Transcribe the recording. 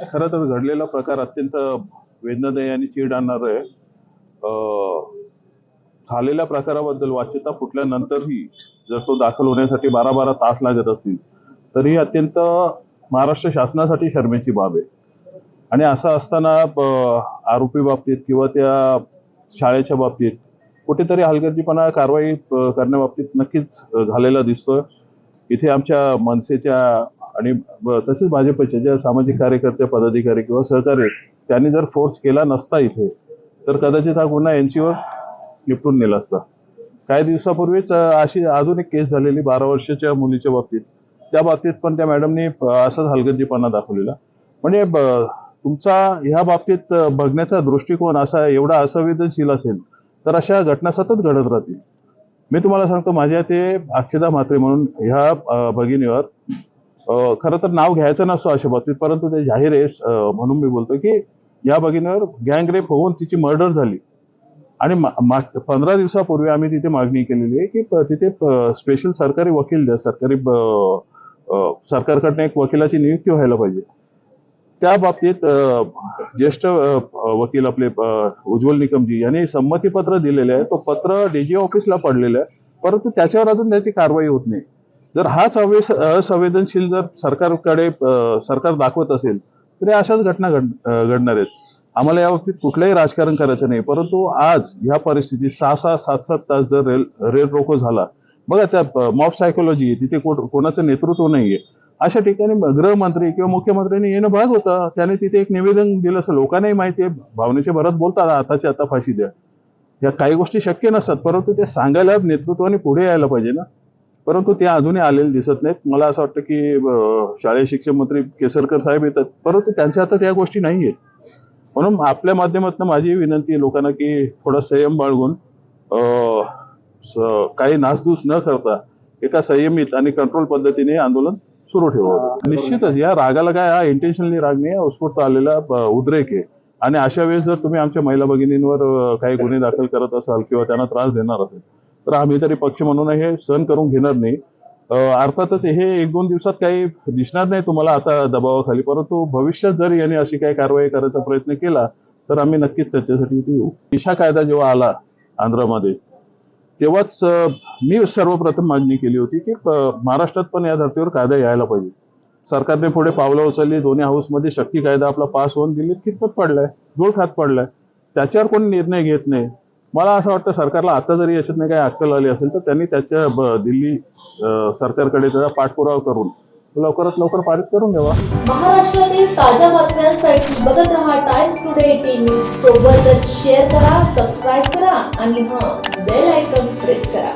खरं तर घडलेला प्रकार अत्यंत वेदनादायी आणि चीड आणणार आहे. झालेल्या प्रकाराबद्दल वाच्यता फुटल्यानंतरही जर तो दाखल होण्यासाठी बारा बारा तास लागत असतील तरीही अत्यंत महाराष्ट्र शासनासाठी शर्मेची बाब आहे. आणि असं असताना आरोपी बाबतीत किंवा त्या शाळेच्या बाबतीत कुठेतरी हलगर्जीपणा कारवाई करण्याबाबतीत नक्कीच झालेला दिसतोय. इथे आमच्या मनसेच्या आणि तसेच भाजपचे जे सामाजिक कार्यकर्ते पदाधिकारी किंवा सहकारी त्यांनी जर फोर्स केला नसता इथे तर कदाचित हा गुन्हा एनसीवर निपटून नेला असता. काही दिवसापूर्वीच अशी अजून एक केस झालेली बारा वर्षाच्या मुलीच्या बाबतीत. त्या बाबतीत पण त्या मॅडमनी असाच हलगर्जीपणा दाखवलेला. म्हणजे तुमचा ह्या बाबतीत बघण्याचा दृष्टिकोन असा एवढा असंवेदनशील असेल तर अशा घटना सतत घडत राहतील. मी तुम्हाला सांगतो माझ्या ते अक्षदा म्हात्रे म्हणून ह्या भगिनीवर खरं तर नाव घ्यायचं नसतो अशा बाबतीत परंतु ते जाहीर आहे म्हणून मी बोलतो की या भगिनीवर गँगरेप होऊन तिची मर्डर झाली. आणि पंधरा दिवसापूर्वी आम्ही तिथे मागणी केलेली आहे की तिथे स्पेशल सरकारी वकील द्या सरकारी सरकारकडनं एक वकिलाची नियुक्ती व्हायला पाहिजे. त्या बाबतीत ज्येष्ठ वकील आपले उज्ज्वल निकमजी यांनी संमतीपत्र दिलेले आहे. तो पत्र डीजी ऑफिसला पडलेलं आहे. परंतु त्याच्यावर अजून त्याची कारवाई होत नाही. जर हाच अवे असंवेदनशील जर सरकारकडे सरकार दाखवत असेल तर या अशाच घटना घड घडणार आहेत. आम्हाला या बाबतीत कुठलंही राजकारण करायचं नाही परंतु आज ह्या परिस्थितीत सहा सहा सात सात तास जर रेल रेल रोको झाला बघा त्या मॉब सायकोलॉजी तिथे कोणाचं नेतृत्व नाहीये. अशा ठिकाणी गृहमंत्री किंवा मुख्यमंत्र्यांनी येणं भाग होतं त्याने तिथे एक निवेदन दिलं असं लोकांनाही माहिती आहे. भावनेच्या भरात बोलतात आताची आता फाशी द्या. या काही गोष्टी शक्य नसतात परंतु ते सांगायला नेतृत्वाने पुढे यायला पाहिजे ना. परंतु ते अजूनही आलेले दिसत नाहीत. मला असं वाटतं की शालेय शिक्षण मंत्री केसरकर साहेब येतात. परंतु त्यांच्या हातात या गोष्टी नाही आहेत. म्हणून आपल्या माध्यमातून माझी विनंती आहे लोकांना की थोडा संयम बाळगून अं, काही नासधूस न करता एका संयमित आणि कंट्रोल पद्धतीने आंदोलन सुरू ठेवावं निश्चितच या रागाला काय हा इंटेन्शनली राग नाही उत्स्फूर्त आलेला उद्रेक आहे. आणि अशा वेळेस जर तुम्ही आमच्या महिला भगिनींवर काही गुन्हे दाखल करत असाल किंवा त्यांना त्रास देणार असेल तर आम्ही तरी पक्ष म्हणून हे सहन करून घेणार नाही. अर्थातच हे एक दोन दिवसात काही दिसणार नाही तुम्हाला आता दबावाखाली. परंतु भविष्यात जर यांनी अशी काही कारवाई करायचा प्रयत्न केला तर आम्ही नक्कीच त्याच्यासाठी येऊ. दिशा कायदा जेव्हा आला आंध्रमध्ये तेव्हाच मी सर्वप्रथम मागणी केली होती की महाराष्ट्रात पण या धर्तीवर कायदा यायला पाहिजे. सरकारने पुढे पावलं उचलली दोन्ही हाऊसमध्ये शक्ती कायदा आपला पास होऊन दिली कितपत पडलाय धूळ खात पडलाय त्याच्यावर कोणी निर्णय घेत नाही. मला असं वाटतं सरकारला आता जरी याच्यात काही अक्कल आली असेल तर त्यांनी त्याच्या दिल्ली सरकारकडे त्याचा पाठपुरावा करून लवकरात लवकर पारित करून द्यावा. महाराष्ट्रातील ताज्या बातम्यांसाठी बघत रहा टाइम्स टुडे टीव्ही सोबतच शेअर करा सबस्क्राईब करा आणि हां बेल आयकॉन प्रेस करा.